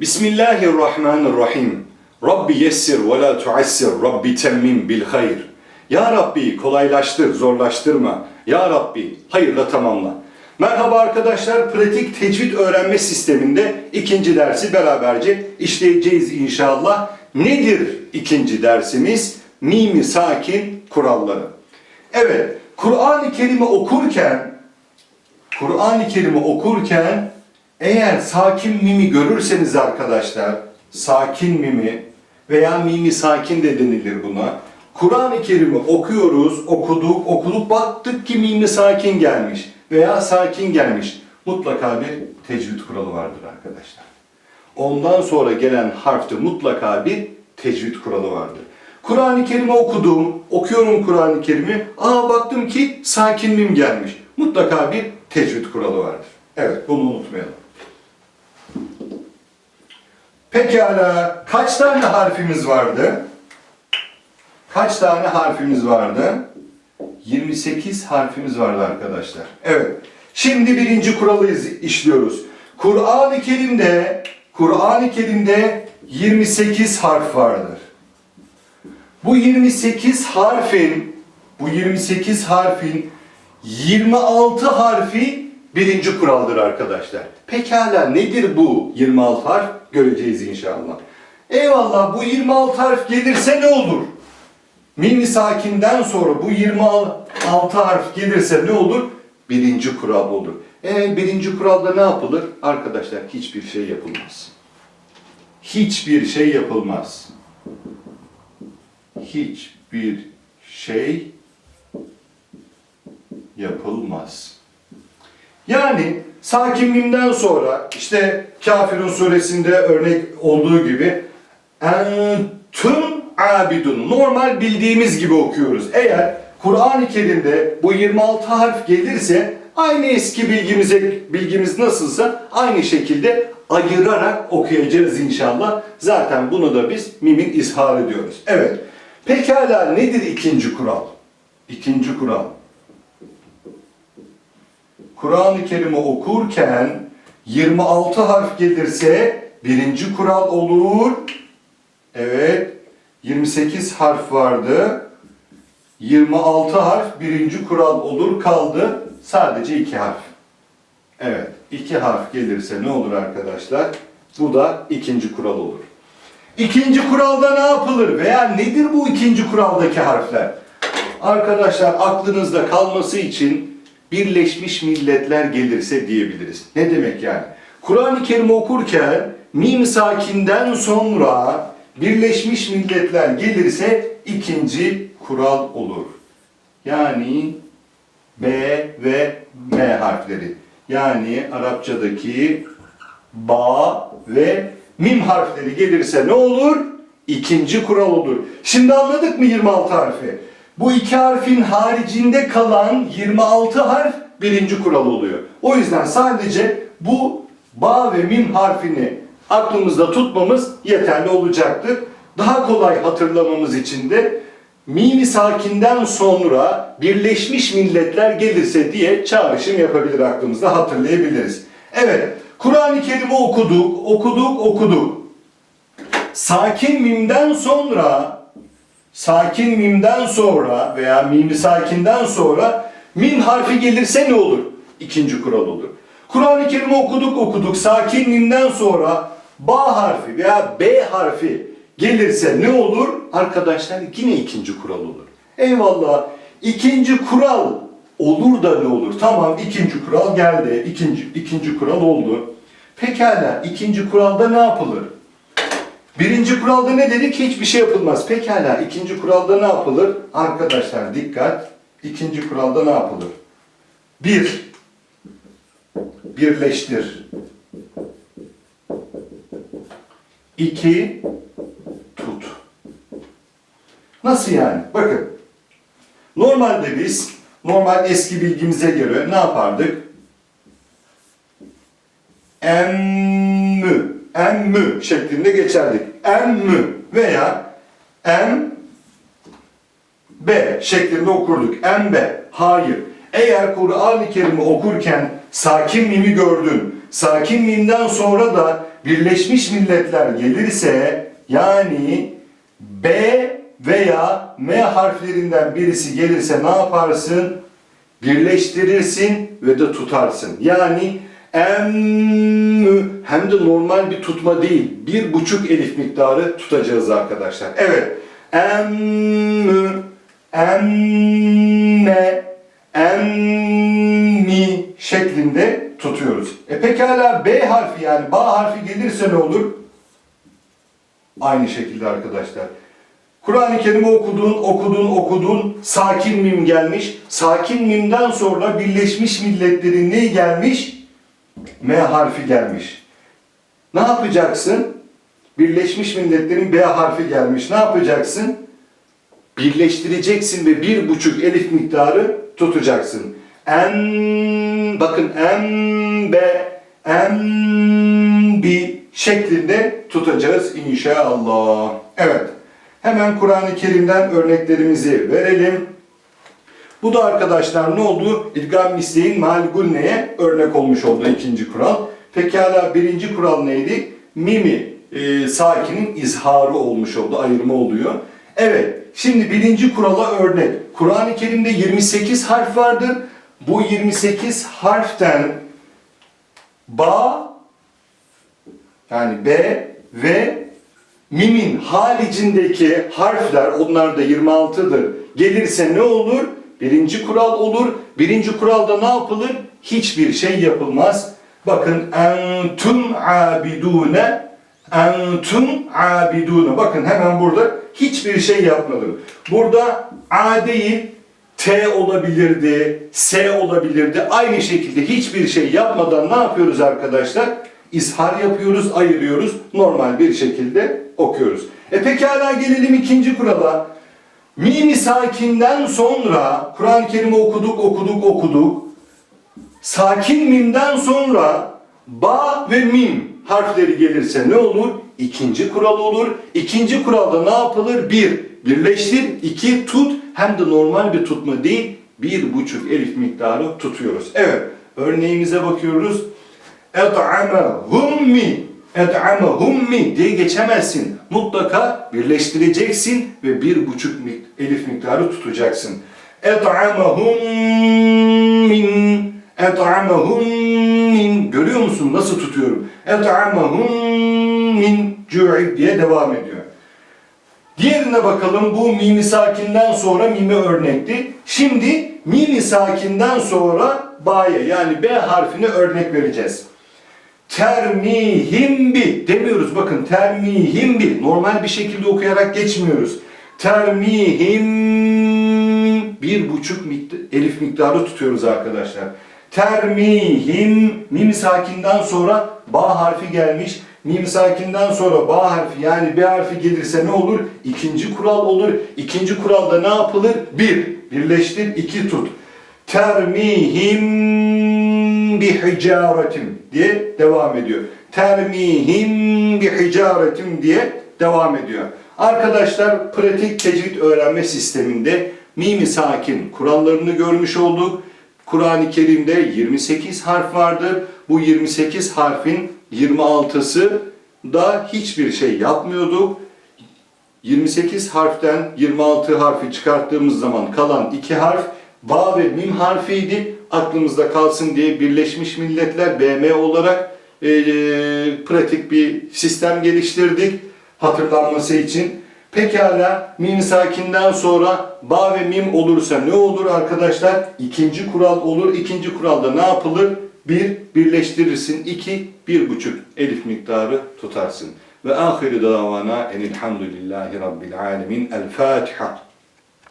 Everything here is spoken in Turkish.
Bismillahirrahmanirrahim. Rabbi yessir ve la tuassir. Rabbi temmim bil hayr. Ya Rabbi kolaylaştır, zorlaştırma. Ya Rabbi hayırla tamamla. Merhaba arkadaşlar, pratik tecvid öğrenme sisteminde ikinci dersi beraberce işleyeceğiz inşallah. Nedir ikinci dersimiz? Mimi sakin kuralları. Evet, Kur'an-ı Kerim'i okurken Kur'an-ı Kerim'i okurken eğer sakin mimi görürseniz arkadaşlar, sakin mimi veya mimi sakin de denilir buna. Kur'an-ı Kerim'i okuyoruz, okuduk, okuduk, baktık ki mimi sakin gelmiş veya sakin gelmiş. Mutlaka bir tecvid kuralı vardır arkadaşlar. Ondan sonra gelen harfte mutlaka bir tecvid kuralı vardır. Kur'an-ı Kerim'i okudum, okuyorum Kur'an-ı Kerim'i. Aa baktım ki sakin mim gelmiş. Mutlaka bir tecvid kuralı vardır. Evet, bunu unutmayalım. Pekala, kaç tane harfimiz vardı? Kaç tane harfimiz vardı? 28 harfimiz vardı arkadaşlar. Evet. Şimdi birinci kuralı işliyoruz. Kur'an-ı Kerim'de Kur'an-ı Kerim'de 28 harf vardır. Bu 28 harfin bu 28 harfin 26 harfi birinci kuraldır arkadaşlar. Pekala nedir bu 26 harf? Göreceğiz inşallah. Eyvallah bu 26 harf gelirse ne olur? Mimli sakinden sonra bu 26 harf gelirse ne olur? Birinci kural olur. E birinci kuralda ne yapılır? Arkadaşlar hiçbir şey yapılmaz. Hiçbir şey yapılmaz. Hiçbir şey yapılmaz. Yani sakinliğinden sonra işte Kafirun suresinde örnek olduğu gibi entüm abidun normal bildiğimiz gibi okuyoruz. Eğer Kur'an-ı Kerim'de bu 26 harf gelirse aynı eski bilgimize bilgimiz nasılsa aynı şekilde ayırarak okuyacağız inşallah. Zaten bunu da biz mimin izhar ediyoruz. Evet. Pekala nedir ikinci kural? İkinci kural. Kur'an-ı Kerim'i okurken 26 harf gelirse birinci kural olur. Evet. 28 harf vardı. 26 harf birinci kural olur kaldı. Sadece iki harf. Evet. iki harf gelirse ne olur arkadaşlar? Bu da ikinci kural olur. İkinci kuralda ne yapılır? Veya nedir bu ikinci kuraldaki harfler? Arkadaşlar aklınızda kalması için Birleşmiş Milletler gelirse diyebiliriz. Ne demek yani? Kur'an-ı Kerim okurken mim sakinden sonra Birleşmiş Milletler gelirse ikinci kural olur. Yani B ve M harfleri. Yani Arapçadaki ba ve mim harfleri gelirse ne olur? İkinci kural olur. Şimdi anladık mı 26 harfi? Bu iki harfin haricinde kalan 26 harf birinci kural oluyor. O yüzden sadece bu ba ve mim harfini aklımızda tutmamız yeterli olacaktır. Daha kolay hatırlamamız için de mimi sakinden sonra Birleşmiş Milletler gelirse diye çağrışım yapabilir aklımızda hatırlayabiliriz. Evet, Kur'an-ı Kerim'i okuduk, okuduk, okuduk. Sakin mimden sonra sakin mimden sonra veya mimi sakinden sonra mim harfi gelirse ne olur? İkinci kural olur. Kur'an-ı Kerim'i okuduk okuduk sakin mimden sonra ba harfi veya b harfi gelirse ne olur? Arkadaşlar yine ikinci kural olur. Eyvallah. İkinci kural olur da ne olur? Tamam ikinci kural geldi. İkinci, ikinci kural oldu. Pekala ikinci kuralda ne yapılır? Birinci kuralda ne dedik? Hiçbir şey yapılmaz. Pekala ikinci kuralda ne yapılır? Arkadaşlar dikkat. İkinci kuralda ne yapılır? Bir, birleştir. İki, tut. Nasıl yani? Bakın. Normalde biz, normal eski bilgimize göre ne yapardık? Emmü, emmü şeklinde geçerdik. Emmü veya em B şeklinde okurduk. Embe. Hayır. Eğer Kur'an-ı Kerim'i okurken sakin mimi gördün, sakin mimden sonra da Birleşmiş Milletler gelirse yani B veya M harflerinden birisi gelirse ne yaparsın? Birleştirirsin ve de tutarsın. Yani emmü hem de normal bir tutma değil. Bir buçuk elif miktarı tutacağız arkadaşlar. Evet. Emmü, emme, emmi şeklinde tutuyoruz. E pekala B harfi yani ba harfi gelirse ne olur? Aynı şekilde arkadaşlar. Kur'an-ı Kerim'i okudun, okudun, okudun. Sakin mim gelmiş. Sakin mimden sonra Birleşmiş Milletler'in ne gelmiş? M harfi gelmiş. Ne yapacaksın? Birleşmiş Milletler'in B harfi gelmiş. Ne yapacaksın? Birleştireceksin ve bir buçuk elif miktarı tutacaksın. En, bakın en, be, en, bi şeklinde tutacağız inşallah. Evet. Hemen Kur'an-ı Kerim'den örneklerimizi verelim. Bu da arkadaşlar ne oldu? İdgam misleğin malgunne'ye örnek olmuş oldu ikinci kural. Pekala birinci kural neydi? Mimi e, sakinin izharı olmuş oldu, ayırma oluyor. Evet, şimdi birinci kurala örnek. Kur'an-ı Kerim'de 28 harf vardır. Bu 28 harften ba yani B ve mimin haricindeki harfler onlar da 26'dır. Gelirse ne olur? Birinci kural olur. Birinci kuralda ne yapılır? Hiçbir şey yapılmaz. Bakın entum abidune entum abidune. Bakın hemen burada hiçbir şey yapmadım. Burada a değil T olabilirdi, S olabilirdi. Aynı şekilde hiçbir şey yapmadan ne yapıyoruz arkadaşlar? İzhar yapıyoruz, ayırıyoruz. Normal bir şekilde okuyoruz. E pekala gelelim ikinci kurala. Mimi sakinden sonra Kur'an-ı Kerim'i okuduk, okuduk, okuduk. Sakin mimden sonra ba ve mim harfleri gelirse ne olur? İkinci kural olur. İkinci kuralda ne yapılır? Bir, birleştir. iki tut. Hem de normal bir tutma değil, bir buçuk elif miktarı tutuyoruz. Evet, örneğimize bakıyoruz. Ed'amehummi Ed'amehummi diye geçemezsin. Mutlaka birleştireceksin ve bir buçuk elif miktarı tutacaksın. Ed'amehummin Ed'amehummin Görüyor musun nasıl tutuyorum? Ed'amehummin Cu'i diye devam ediyor. Diğerine bakalım. Bu mimi sakinden sonra mimi örnekti. Şimdi mimi sakinden sonra ba'ya yani B harfine örnek vereceğiz. Termihim bi demiyoruz bakın termihim bi normal bir şekilde okuyarak geçmiyoruz. Termihim bir buçuk elif miktarı tutuyoruz arkadaşlar. Termihim mim sakinden sonra ba harfi gelmiş. Mim sakinden sonra ba harfi yani B harfi gelirse ne olur? İkinci kural olur. İkinci kuralda ne yapılır? Bir, birleştir, iki tut. Termihim bihicaretim diye devam ediyor. Termihim bihicaretim diye devam ediyor. Arkadaşlar pratik tecvid öğrenme sisteminde mimi sakin kurallarını görmüş olduk. Kur'an-ı Kerim'de 28 harf vardır. Bu 28 harfin 26'sı da hiçbir şey yapmıyorduk. 28 harften 26 harfi çıkarttığımız zaman kalan iki harf ba ve mim harfiydi. Aklımızda kalsın diye Birleşmiş Milletler BM olarak e, pratik bir sistem geliştirdik hatırlanması için. Pekala mim sakinden sonra ba ve mim olursa ne olur arkadaşlar? İkinci kural olur. İkinci kuralda ne yapılır? Bir, birleştirirsin. İki, bir buçuk elif miktarı tutarsın. Ve ahiri davana enilhamdülillahi rabbil alemin. El Fatiha.